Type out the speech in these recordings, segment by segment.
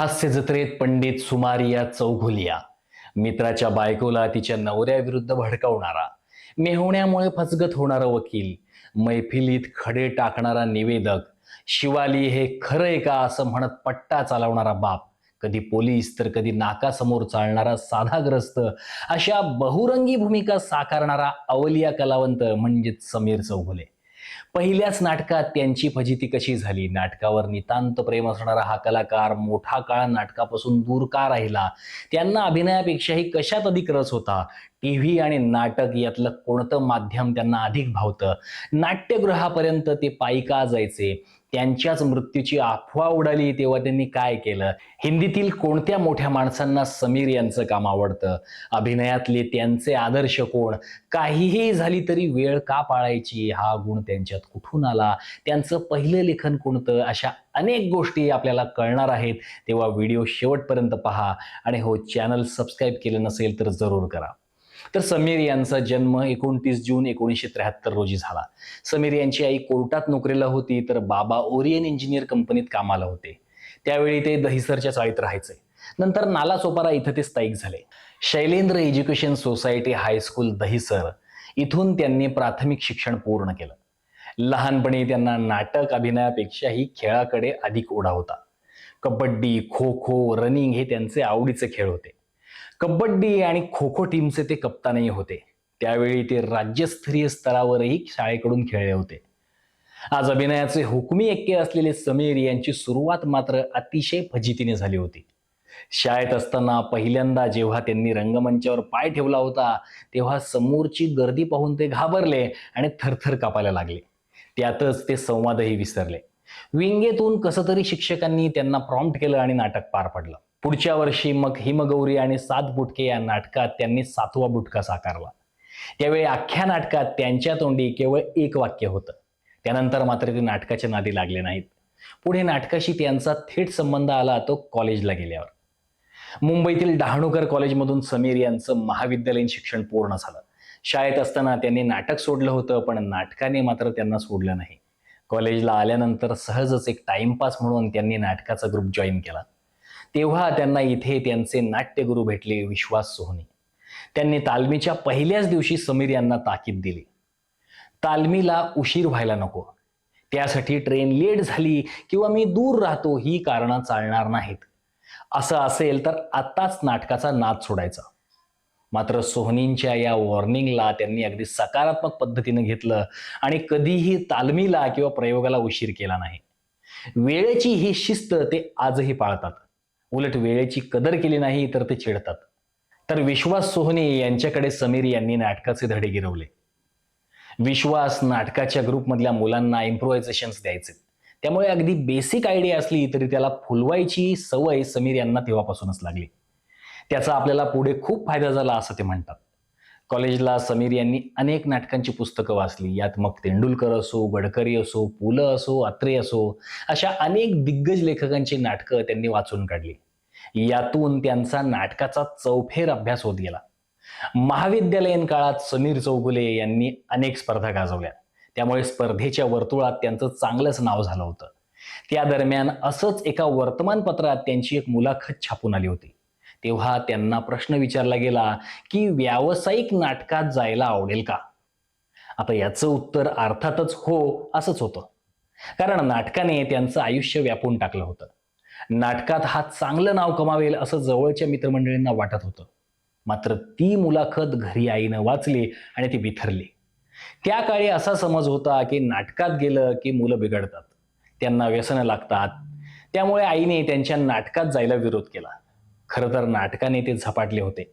हास्य जत्रेत पंडित सुमारिया चौघुलिया. मित्राच्या बायकोला तिच्या नवऱ्याविरुद्ध भडकावणारा मेहवण्यामुळे फसगत होणारा वकील मैफिलीत खडे टाकणारा निवेदक शिवाली हे खरं आहे का असं म्हणत पट्टा चालवणारा बाप कधी पोलीस तर कधी नाकासमोर चालणारा साधाग्रस्त अशा बहुरंगी भूमिका साकारणारा अवलिया कलावंत म्हणजेच समीर चौघुले. पहिल्याच नाटकात त्यांची फजिती कशी झाली? नाटकावर नितांत प्रेम असणारा हा कलाकार मोठा काळ नाटकापासून दूर का राहिला? त्यांना अभिनयापेक्षाही कशात अधिक रस होता? टी व्ही आणि नाटक यातलं कोणतं माध्यम त्यांना अधिक भावतं? नाट्यगृहापर्यंत ते पायी का जायचे. त्यांच्याच मृत्यूची अफवा उडाली तेव्हा त्यांनी काय केलं? हिंदीतील कोणत्या मोठ्या माणसांना समीर यांचं काम आवडतं? अभिनयातले त्यांचे आदर्श कोण? काहीही झाली तरी वेळ का पाळायची? हा गुण त्यांच्यात कुठून आला? त्यांचं पहिलं लेखन कोणतं? अशा अनेक गोष्टी आपल्याला कळणार आहेत. तेव्हा व्हिडिओ शेवटपर्यंत पहा. आणि हो चॅनल सबस्क्राईब केलं नसेल तर जरूर करा. तर समीर यांचा जन्म एकोणतीस जून एकोणीसशे त्र्याहत्तर रोजी झाला. समीर यांची आई कोर्टात नोकरीला होती तर बाबा ओरियन इंजिनियर कंपनीत कामाला होते. त्यावेळी ते दहिसरच्या चाळीत राहायचे. नंतर नालासोपारा इथं ते स्थायिक झाले. Shailendra education society high school Dahisar इथून त्यांनी प्राथमिक शिक्षण पूर्ण केलं. लहानपणी त्यांना नाटक अभिनयापेक्षाही खेळाकडे अधिक ओढा होता. कबड्डी खो खो रनिंग हे त्यांचे आवडीचे खेळ होते. कबड्डी आणि खो खो टीमचे ते कप्तानही होते. त्यावेळी ते राज्यस्तरीय स्तरावरही शाळेकडून खेळले होते. आज अभिनयाचे हुकमी एक्के असलेले समीर यांची सुरुवात मात्र अतिशय फजितीने झाली होती. शाळेत असताना पहिल्यांदा जेव्हा त्यांनी रंगमंचावर पाय ठेवला होता तेव्हा समोरची गर्दी पाहून ते घाबरले आणि थरथर कापायला लागले. त्यातच ते संवादही विसरले. विंगेतून कसं तरी शिक्षकांनी त्यांना प्रॉम्प्ट केलं आणि नाटक पार पडलं. पुढच्या वर्षी मग हिमगौरी आणि सात बुटके या नाटकात त्यांनी सातवा बुटका साकारला. त्यावेळी अख्ख्या नाटकात त्यांच्या तोंडी केवळ एक वाक्य होतं. त्यानंतर मात्र ते नाटकाच्या नादी लागले नाहीत. पुढे नाटकाशी त्यांचा थेट संबंध आला तो कॉलेजला गेल्यावर. मुंबईतील डहाणूकर कॉलेजमधून समीर यांचं महाविद्यालयीन शिक्षण पूर्ण झालं. शाळेत असताना त्यांनी नाटक सोडलं होतं पण नाटकाने मात्र त्यांना सोडलं नाही. कॉलेजला आल्यानंतर सहजच एक टाइमपास म्हणून त्यांनी नाटकाचा ग्रुप जॉईन केला. तेव्हा त्यांना इथे त्यांचे नाट्यगुरू भेटले विश्वास सोहनी त्यांनी तालमीच्या पहिल्याच दिवशी समीर यांना ताकीद दिली. तालमीला उशीर व्हायला नको. त्यासाठी ट्रेन लेट झाली किंवा मी दूर राहतो ही कारणं चालणार नाहीत. असं असेल तर आत्ताच नाटकाचा नाद सोडायचा. मात्र सोहनींच्या या वॉर्निंगला त्यांनी अगदी सकारात्मक पद्धतीने घेतलं आणि कधीही तालमीला किंवा प्रयोगाला उशीर केला नाही. वेळेची ही शिस्त ते आजही पाळतात. उलट वेळेची कदर केली नाही तर ते चिडतात. तर विश्वास सोहने यांच्याकडे समीर यांनी नाटकाचे धडे गिरवले. विश्वास नाटकाच्या ग्रुपमधल्या मुलांना इम्प्रोव्हायझेशन्स द्यायचे. त्यामुळे अगदी बेसिक आयडिया असली तरी त्याला फुलवायची सवय समीर यांना तेव्हापासूनच लागली. त्याचा आपल्याला पुढे खूप फायदा झाला असं ते म्हणतात. कॉलेजला समीर यांनी अनेक नाटकांची पुस्तकं वाचली. यात मग तेंडुलकर असो गडकरी असो पु ल असो अत्रे असो अशा अनेक दिग्गज लेखकांची नाटकं त्यांनी वाचून काढली. यातून त्यांचा नाटकाचा चौफेर अभ्यास होत गेला. महाविद्यालयीन काळात समीर चौगुले यांनी अनेक स्पर्धा गाजवल्या. त्यामुळे स्पर्धेच्या वर्तुळात त्यांचं चांगलंच नाव झालं होतं. त्या दरम्यान असंच एका वर्तमानपत्रात त्यांची एक मुलाखत छापून आली होती. तेव्हा त्यांना प्रश्न विचारला गेला की व्यावसायिक नाटकात जायला आवडेल का? आता याचं उत्तर अर्थातच हो असंच होतं. कारण नाटकाने त्यांचं आयुष्य व्यापून टाकलं होतं. नाटकात हा चांगलं नाव कमावेल असं जवळच्या मित्रमंडळींना वाटत होतं. मात्र ती मुलाखत घरी आईनं वाचली आणि ती बिथरली त्या काळी असा समज होता की नाटकात गेलं की मुलं बिघडतात. त्यांना व्यसनं लागतात. त्यामुळे आईने त्यांच्या नाटकात जायला विरोध केला. खरं तर नाटकाने ते झपाटले होते.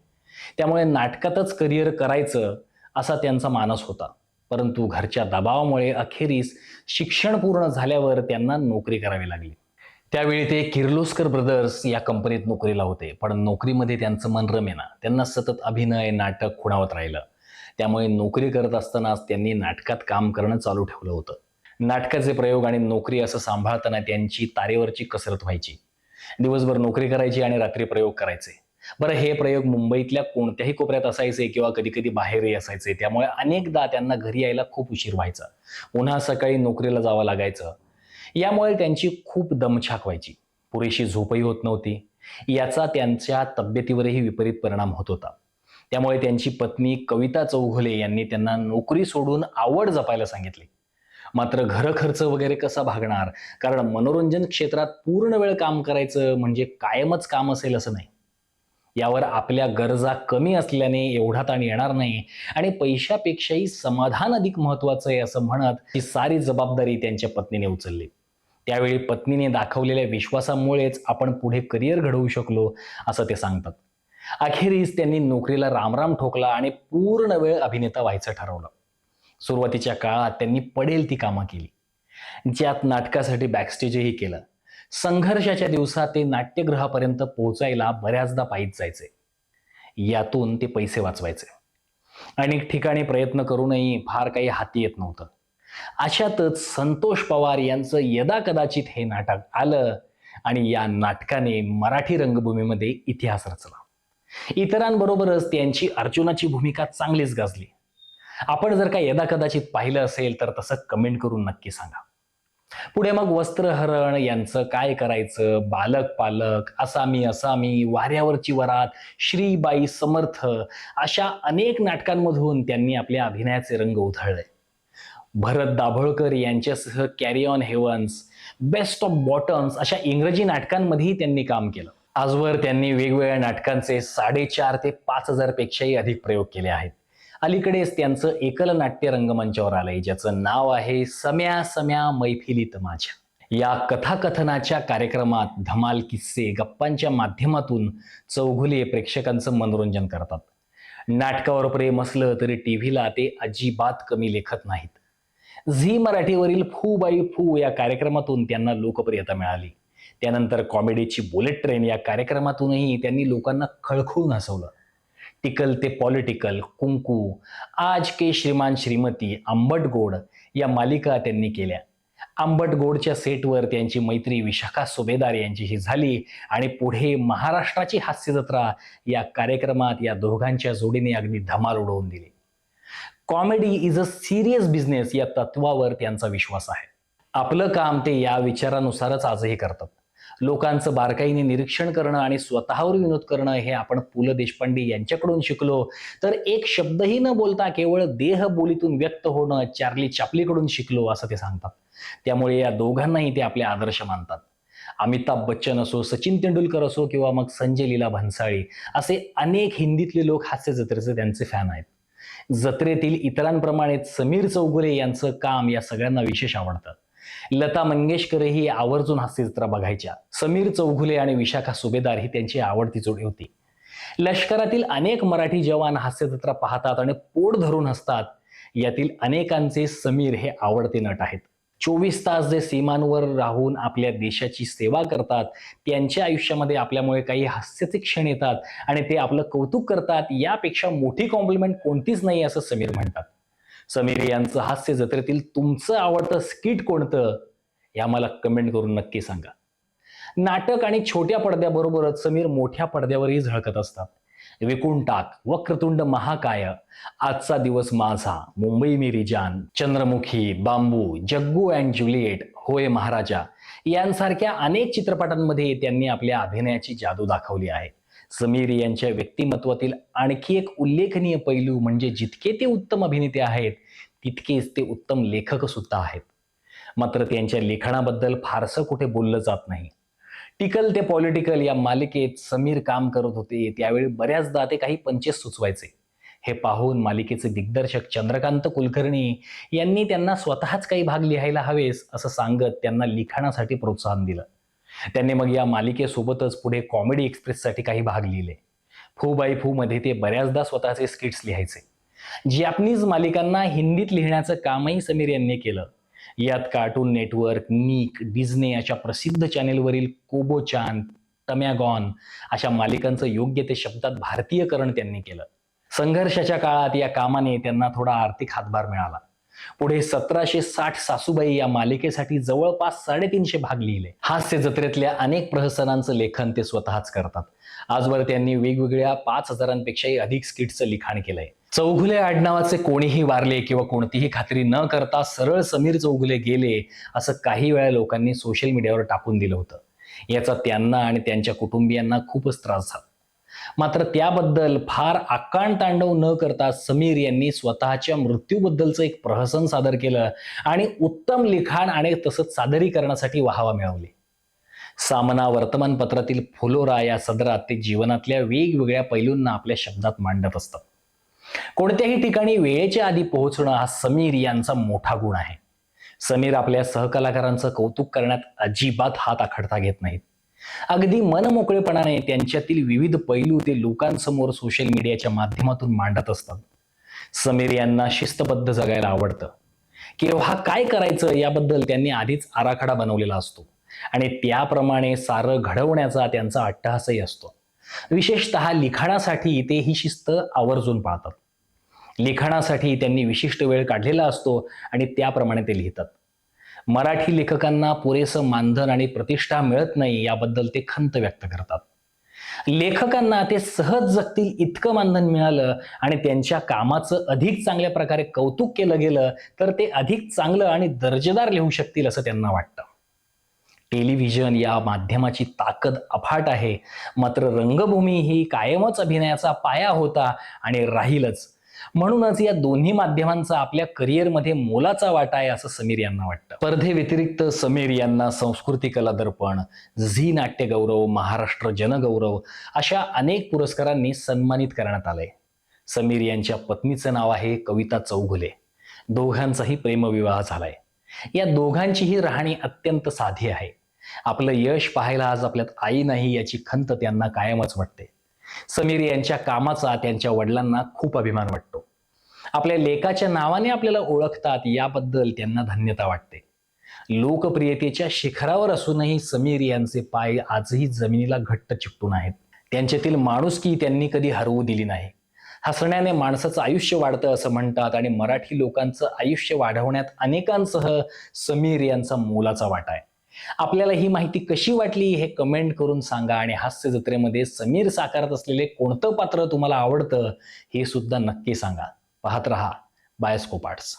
त्यामुळे नाटकातच करिअर करायचं असा त्यांचा मानस होता. परंतु घरच्या दबावामुळे अखेरीस शिक्षण पूर्ण झाल्यावर त्यांना नोकरी करावी लागली. त्यावेळी ते किर्लोस्कर ब्रदर्स या कंपनीत नोकरीला होते. पण नोकरीमध्ये त्यांचं मन रमेना. त्यांना सतत अभिनय नाटक खुणावत राहिलं. त्यामुळे नोकरी करत असतानाच त्यांनी नाटकात काम करणं चालू ठेवलं होतं. नाटकाचे प्रयोग आणि नोकरी असं सांभाळताना त्यांची तारेवरची कसरत व्हायची. दिवसभर नोकरी करायची आणि रात्री प्रयोग करायचे. बरं हे प्रयोग मुंबईतल्या कोणत्याही कोपऱ्यात असायचे किंवा कधी कधी बाहेरही असायचे. त्यामुळे अनेकदा त्यांना घरी यायला खूप उशीर व्हायचा. पुन्हा सकाळी नोकरीला जावं लागायचं. यामुळे त्यांची खूप दमछाक व्हायची. पुरेशी झोपही होत नव्हती. याचा त्यांच्या तब्येतीवरही विपरीत परिणाम होत होता. त्यामुळे त्यांची पत्नी कविता चौघुले यांनी त्यांना नोकरी सोडून आवड जपायला सांगितली. मात्र घर खर्च वगैरे कसा भागणार? कारण मनोरंजन क्षेत्रात पूर्ण वेळ काम करायचं म्हणजे कायमच काम असेल असं नाही. यावर आपल्या गरजा कमी असल्याने एवढा ताण येणार नाही आणि पैशापेक्षाही समाधान अधिक महत्वाचं आहे असं म्हणत ही सारी जबाबदारी त्यांच्या पत्नीने उचलली. त्यावेळी पत्नीने दाखवलेल्या विश्वासामुळेच आपण पुढे करिअर घडवू शकलो असं ते सांगतात. अखेरीस त्यांनी नोकरीला रामराम ठोकला आणि पूर्ण वेळ अभिनेता व्हायचं ठरवलं. सुरुवातीच्या काळात त्यांनी पडेल ती कामं केली. ज्यात नाटकासाठी बॅकस्टेजही केलं. संघर्षाच्या दिवसात ते नाट्यगृहापर्यंत पोहोचायला बऱ्याचदा पायीत जायचे. यातून ते पैसे वाचवायचे. अनेक ठिकाणी प्रयत्न करूनही फार काही हाती येत नव्हतं. अशातच संतोष पवार यांचं यदा कदाचित हे नाटक आलं आणि या नाटकाने मराठी रंगभूमीमध्ये इतिहास रचला. इतरांबरोबरच त्यांची अर्जुनाची भूमिका चांगलीच गाजली. आपण जर का यदा कदाचित पाहिलं असेल तर तसं कमेंट करून नक्की सांगा. पुढे मग वस्त्रहरण यांचं काय करायचं? बालक पालक असामी असामी वाऱ्यावरची वरात श्रीबाई समर्थ अशा अनेक नाटकांमधून त्यांनी आपल्या अभिनयाचे रंग उधळले. भरत दाभोळकर यांच्यासह carry on heavens best of bottoms अशा इंग्रजी नाटकांमध्येही त्यांनी काम केलं. आजवर त्यांनी वेगवेगळ्या नाटकांचे साडेचार ते पाच हजार पेक्षाही अधिक प्रयोग केले आहेत. अलीकडेच त्यांचं एकल नाट्य रंगमंचावर आलंय ज्याचं नाव आहे सम्या सम्या मैफिलीत माझ्या. या कथाकथनाच्या कार्यक्रमात धमाल किस्से गप्पांच्या माध्यमातून चौघुले प्रेक्षकांचं मनोरंजन करतात. नाटकावर प्रेम असलं तरी टीव्हीला ते अजिबात कमी लेखत नाहीत. झी मराठीवरील फू बाई फू या कार्यक्रमातून त्यांना लोकप्रियता मिळाली. त्यानंतर कॉमेडीची बुलेट ट्रेन या कार्यक्रमातूनही त्यांनी लोकांना खळखळून हसवलं. ते पॉलिटिकल कुंकू. आज के श्रीमान श्रीमती आंबट गोड या मालिका त्यांनी केल्या. आंबट गोडच्या सेटवर त्यांची मैत्री विशाखा सुभेदार यांच्याशी झाली आणि पुढे महाराष्ट्राची हास्य जत्रा या कार्यक्रमात या दोघांच्या जोडीने अगदी धमाल उडवून दिली. Comedy is a serious business या तत्वावर त्यांचा विश्वास आहे. आपलं काम ते या विचारानुसारच आजही करतात. लोकांचं बारकाईने निरीक्षण करणं आणि स्वतःवर विनोद करणं हे आपण पु ल देशपांडे यांच्याकडून शिकलो. तर एक शब्दही न बोलता केवळ देहबोलीतून व्यक्त होणं चार्ली चापलीकडून शिकलो असं ते सांगतात. त्यामुळे या दोघांनाही ते आपले आदर्श मानतात. अमिताभ बच्चन असो सचिन तेंडुलकर असो किंवा मग संजय लीला भन्साळी असे अनेक हिंदीतले लोक हास्य जत्रेचे त्यांचे फॅन आहेत. जत्रेतील इतरांप्रमाणेच समीर चौगुले यांचं काम या सगळ्यांना विशेष आवडतं. लता मंगेशकरही आवर्जून हास्यचित्रा बघायच्या. समीर चौघुले आणि विशाखा सुभेदार ही त्यांची आवडती जोडी होती. लष्करातील अनेक मराठी जवान हास्यचत्रा पाहतात आणि पोट धरून हसतात. यातील अनेकांचे समीर हे आवडते नट आहेत. चोवीस तास जे सीमांवर राहून आपल्या देशाची सेवा करतात त्यांच्या आयुष्यामध्ये आपल्यामुळे काही हास्याचे क्षण येतात आणि ते आपलं कौतुक करतात यापेक्षा मोठी कॉम्प्लिमेंट कोणतीच नाही असं समीर म्हणतात. समीर यांचं हास्य जत्रेतील तुमचं आवडतं स्किट कोणतं? हे आम्हाला कमेंट करून नक्की सांगा. नाटक आणि छोट्या पडद्याबरोबरच समीर मोठ्या पडद्यावरही झळकत असतात. विकून टाक वक्रतुंड महाकाय. आजचा दिवस माझा. Mumbai Meri Jaan Chandramukhi bamboo Jaggu and Juliet Hoy Maharaja. यांसारख्या अनेक चित्रपटांमध्ये त्यांनी आपल्या अभिनयाची जादू दाखवली आहे. समीर यांच्या व्यक्तिमत्वातील आणखी एक उल्लेखनीय पैलू म्हणजे जितके ते उत्तम अभिनेते आहेत तितकेच ते उत्तम लेखक सुद्धा आहेत. मात्र त्यांच्या लेखनाबद्दल फारसं कुठे बोललं जात नाही. टिकल ते पॉलिटिकल या मालिकेत समीर काम करत होते त्यावेळी बऱ्याचदा ते काही पंचेस सुचवायचे. हे पाहून मालिकेचे दिग्दर्शक चंद्रकांत कुलकर्णी यांनी त्यांना स्वतःच काही भाग लिहायला हवेस असं सांगत त्यांना लिखाणासाठी प्रोत्साहन दिलं. त्यांनी मग या मालिकेसोबतच पुढे कॉमेडी एक्सप्रेससाठी काही भाग लिहिले. फू बाय फू मध्ये ते बऱ्याचदा स्वतःचे स्किट्स लिहायचे. जॅपनीज मालिकांना हिंदीत लिहिण्याचं कामही समीर यांनी केलं. यात कार्टून नेटवर्क निक डिझने अशा प्रसिद्ध चॅनेलवरील कोबोचान टमॅगॉन अशा मालिकांचं योग्य ते शब्दात भारतीयकरण त्यांनी केलं. संघर्षाच्या काळात या कामाने त्यांना थोडा आर्थिक हातभार मिळाला. पुढे सतराशे साठ सासूबाई या मालिकेसाठी जवळपास साडेतीनशे भाग लिहिले. हास्य जत्रेतल्या अनेक प्रहसनांचं लेखन ते स्वतःच करतात. आजवर त्यांनी वेगवेगळ्या पाच हजारांपेक्षाही अधिक स्किटचं लिखाण केलंय. चौघुले आडनावाचे कोणीही वारले किंवा कोणतीही खात्री न करता सरळ समीर चौघुले गेले असं काही वेळा लोकांनी सोशल मीडियावर टाकून दिलं होतं. याचा त्यांना आणि त्यांच्या कुटुंबियांना खूपच त्रास झाला. मात्र त्याबद्दल फार आकांड तांडव न करता समीर यांनी स्वतःच्या मृत्यूबद्दलचं एक प्रहसन सादर केलं आणि उत्तम लिखाण आणि तसंच सादरीकरणासाठी वाहवा मिळवली. सामना वर्तमानपत्रातील फुलोरा या सदरात ते जीवनातल्या वेगवेगळ्या पैलूंना आपल्या शब्दात मांडत असतात कोणत्याही ठिकाणी वेळेच्या आधी पोहोचणं हा समीर यांचा मोठा गुण आहे. समीर आपल्या सहकलाकारांचं कौतुक करण्यात अजिबात हात आखडता घेत नाहीत. अगदी मनमोकळेपणाने त्यांच्यातील विविध पैलू ते लोकांसमोर सोशल मीडियाच्या माध्यमातून मांडत असतात. समीर यांना शिस्तबद्ध जगायला आवडतं. केव्हा काय करायचं याबद्दल त्यांनी आधीच आराखडा बनवलेला असतो. आणि त्याप्रमाणे सारं घडवण्याचा त्यांचा अट्टहासही असतो. विशेषतः लिखाणासाठी ते ही शिस्त आवर्जून पाळतात. लिखाणासाठी त्यांनी विशिष्ट वेळ काढलेला असतो आणि त्याप्रमाणे ते लिहितात. मराठी लेखकांना पुरेसं मानधन आणि प्रतिष्ठा मिळत नाही याबद्दल ते खंत व्यक्त करतात. लेखकांना ते सहज जगतील इतकं मानधन मिळालं आणि त्यांच्या कामाचं अधिक चांगल्या प्रकारे कौतुक केलं गेलं तर ते अधिक चांगलं आणि दर्जेदार लिहू शकतील असं त्यांना वाटतं. टेलिव्हिजन या माध्यमाची ताकद अफाट आहे. मात्र रंगभूमी ही कायमच अभिनयाचा पाया होता आणि राहीलच. म्हणूनच या दोन्ही माध्यमांचा आपल्या करिअरमध्ये मोलाचा वाटा आहे असं समीर यांना वाटतं. स्पर्धेव्यतिरिक्त समीर यांना संस्कृती कला दर्पण झी नाट्य गौरव महाराष्ट्र जनगौरव अशा अनेक पुरस्कारांनी सन्मानित करण्यात आलंय. समीर यांच्या पत्नीचं नाव आहे कविता चौघुले. दोघांचाही प्रेमविवाह झालाय. या दोघांचीही राहणी अत्यंत साधी आहे. आपलं यश पाहायला आज आपल्यात आई नाही याची खंत त्यांना कायमच वाटते. समीर यांच्या कामाचा त्यांच्या वडिलांना खूप अभिमान वाटतो. आपल्या लेखाच्या नावाने आपल्याला ओळखतात याबद्दल त्यांना धन्यता वाटते. लोकप्रियतेच्या शिखरावर असूनही समीर यांचे पाय आजही जमिनीला घट्ट चिपटून आहेत. त्यांच्यातील माणुसकी त्यांनी कधी हरवू दिली नाही. हसण्याने माणसाचं आयुष्य वाढतं असं म्हणतात आणि मराठी लोकांचं आयुष्य वाढवण्यात अनेकांसह समीर यांचा मोलाचा वाटा आहे. आपल्याला ही माहिती कशी वाटली हे कमेंट करून सांगा आणि हास्य जत्रेमध्ये समीर साकारत असलेले कोणतं पात्र तुम्हाला आवडतं हे सुद्धा नक्की सांगा. पाहत रहा बायस्कोपार्ट्स.